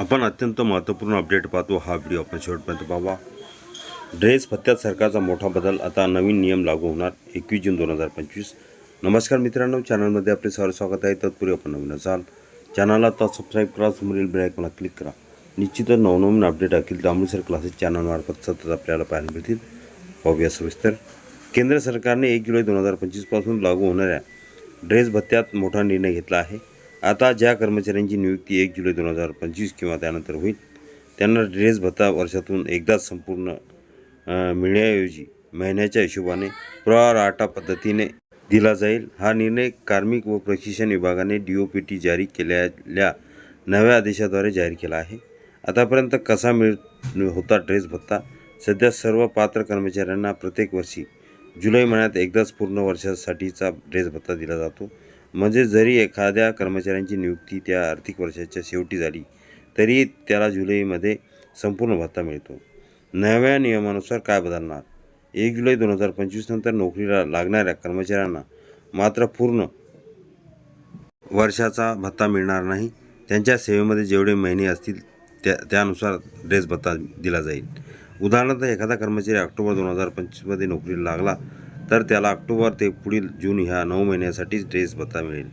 आपण अत्यंत महत्त्वपूर्ण अपडेट पाहतो हा व्हिडिओ आपण शेवटपर्यंत पाहावा ड्रेस भत्त्यात सरकारचा मोठा बदल आता नवीन नियम लागू होणार एकवीस जून दोन हजार पंचवीस. नमस्कार मित्रांनो चॅनलमध्ये आपले सर्व स्वागत आहे. तत्पूर्वी आपण नवीन असाल चॅनलला आता सबस्क्राईब करा समोरील बेल क्लिक करा. निश्चितच नवनवीन अपडेट असतील अमृतसर क्लासेस चॅनलमार्फत सतत आपल्याला पाहायला मिळतील. पाहूया सविस्तर. केंद्र सरकारने एक जुलै दोन हजार पंचवीसपासून लागू होणाऱ्या ड्रेस भत्त्यात मोठा निर्णय घेतला आहे. आता ज्या कर्मचाऱ्यांची नियुक्ती एक जुलै दोन हजार पंचवीस किंवा त्यानंतर होईल त्यांना ड्रेस भत्ता वर्षातून एकदाच संपूर्ण मिळण्याऐवजी महिन्याच्या हिशोबाने प्रराटा पद्धतीने दिला जाईल. हा निर्णय कार्मिक व प्रशिक्षण विभागाने डी ओ पी टी जारी केलेल्या नव्या आदेशाद्वारे जाहीर केला आहे. आतापर्यंत कसा मिळ होता ड्रेस भत्ता? सध्या सर्व पात्र कर्मचाऱ्यांना प्रत्येक वर्षी जुलै महिन्यात एकदाच पूर्ण वर्षासाठीचा ड्रेस भत्ता दिला जातो. म्हणजे जरी एखाद्या कर्मचाऱ्यांची नियुक्ती त्या आर्थिक वर्षाच्या शेवटी झाली तरी त्याला जुलैमध्ये संपूर्ण भत्ता मिळतो. नव्या नियमानुसार काय बदलणार? एक जुलै दोन हजार पंचवीस नंतर नोकरीला लागणाऱ्या कर्मचाऱ्यांना मात्र पूर्ण वर्षाचा भत्ता मिळणार नाही. त्यांच्या सेवेमध्ये जेवढे महिने असतील त्या त्यानुसार ड्रेस भत्ता दिला जाईल. उदाहरणार्थ एखादा कर्मचारी ऑक्टोबर दोन हजार पंचवीसमध्ये नोकरीला लागला तर त्याला ऑक्टोबर ते पुढील जून ह्या नऊ महिन्यासाठीच ड्रेस भत्ता मिळेल.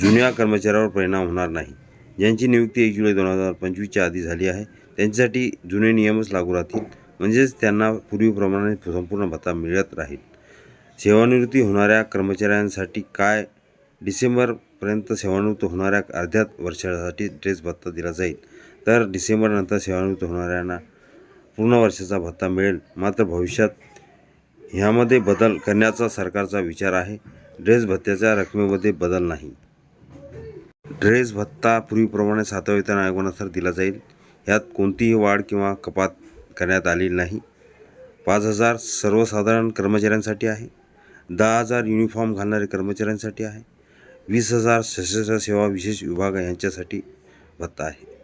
जुन्या कर्मचाऱ्यावर परिणाम होणार नाही. ज्यांची नियुक्ती एक जुलै दोन हजार पंचवीसच्या आधी झाली आहे त्यांच्यासाठी जुने नियमच लागू राहतील. म्हणजेच त्यांना पूर्वीप्रमाणे संपूर्ण भत्ता मिळत राहील. सेवानिवृत्ती होणाऱ्या कर्मचाऱ्यांसाठी काय? डिसेंबरपर्यंत सेवानिवृत्त होणाऱ्या अर्ध्या वर्षासाठी ड्रेस भत्ता दिला जाईल. तर डिसेंबरनंतर सेवानिवृत्त होणाऱ्यांना पूर्ण वर्षाचा भत्ता मिळेल. मात्र भविष्यात ह्यामध्ये बदल करण्याचा सरकारचा विचार आहे. ड्रेस भत्त्याच्या रकमेमध्ये बदल नाही. ड्रेस भत्ता पूर्वीप्रमाणे सातव्या वेतन आयोगानुसार दिला जाईल. यात कोणतीही वाढ किंवा कपात करण्यात आलेली नाही. पाच हजार सर्वसाधारण कर्मचाऱ्यांसाठी आहे. दहा हजार युनिफॉर्म घालणारे कर्मचाऱ्यांसाठी आहे. वीस हजार सशस्त्र सेवा विशेष विभाग यांच्यासाठी भत्ता आहे.